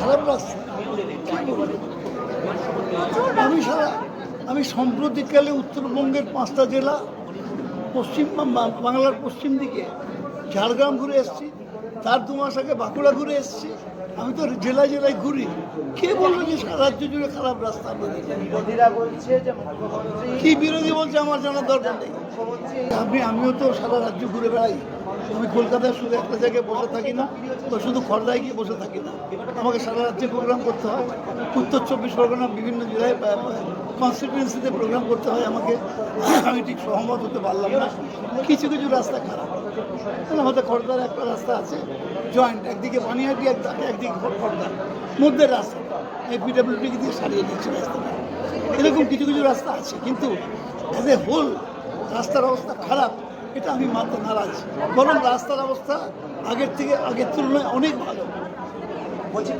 খারাপ লাগছে। আমি সারা আমি সাম্প্রতিককালে উত্তরবঙ্গের পাঁচটা জেলা, পশ্চিম বাংলার পশ্চিম দিকে, ঝাড়গ্রাম ঘুরে এসেছি, তার দু মাস আগে বাঁকুড়া ঘুরে এসেছি আমি তো জেলায় জেলায় ঘুরি। কে বলবে যে সারা রাজ্য জুড়ে খারাপ রাস্তা বিরোধীরা বলছে যে কি বিরোধী বলছে আমার জানার দরকার নেই। আমি আমিও তো সারা রাজ্য ঘুরে বেড়াই। আমি কলকাতায় শুধু একটা জায়গায় বসে থাকি না তো শুধু খড়দায় গিয়ে বসে থাকি না। আমাকে সারা রাজ্যে প্রোগ্রাম করতে হয়। উত্তর চব্বিশ পরগনা বিভিন্ন জেলায় কনস্টিটিউয়েন্সিতে প্রোগ্রাম করতে হয়, আমাকে আমি ঠিক সহমত হতে পারলাম না। কিছু কিছু রাস্তা খারাপ। আমাদের খড়দার একটা রাস্তা আছে জয়েন্ট একদিকে পানিহাটি এক- একদিকে খড়দার। মধ্যে রাস্তা। এই পিডাব্লিউডি দিয়ে সারিয়ে দিচ্ছে রাস্তাটা। এরকম কিছু কিছু রাস্তা আছে, কিন্তু অ্যাজ এ হোল রাস্তার অবস্থা খারাপ, এটা আমি মানতে নারাজ। বরং রাস্তার অবস্থা আগের থেকে আগের তুলনায় অনেক ভালো। বলছি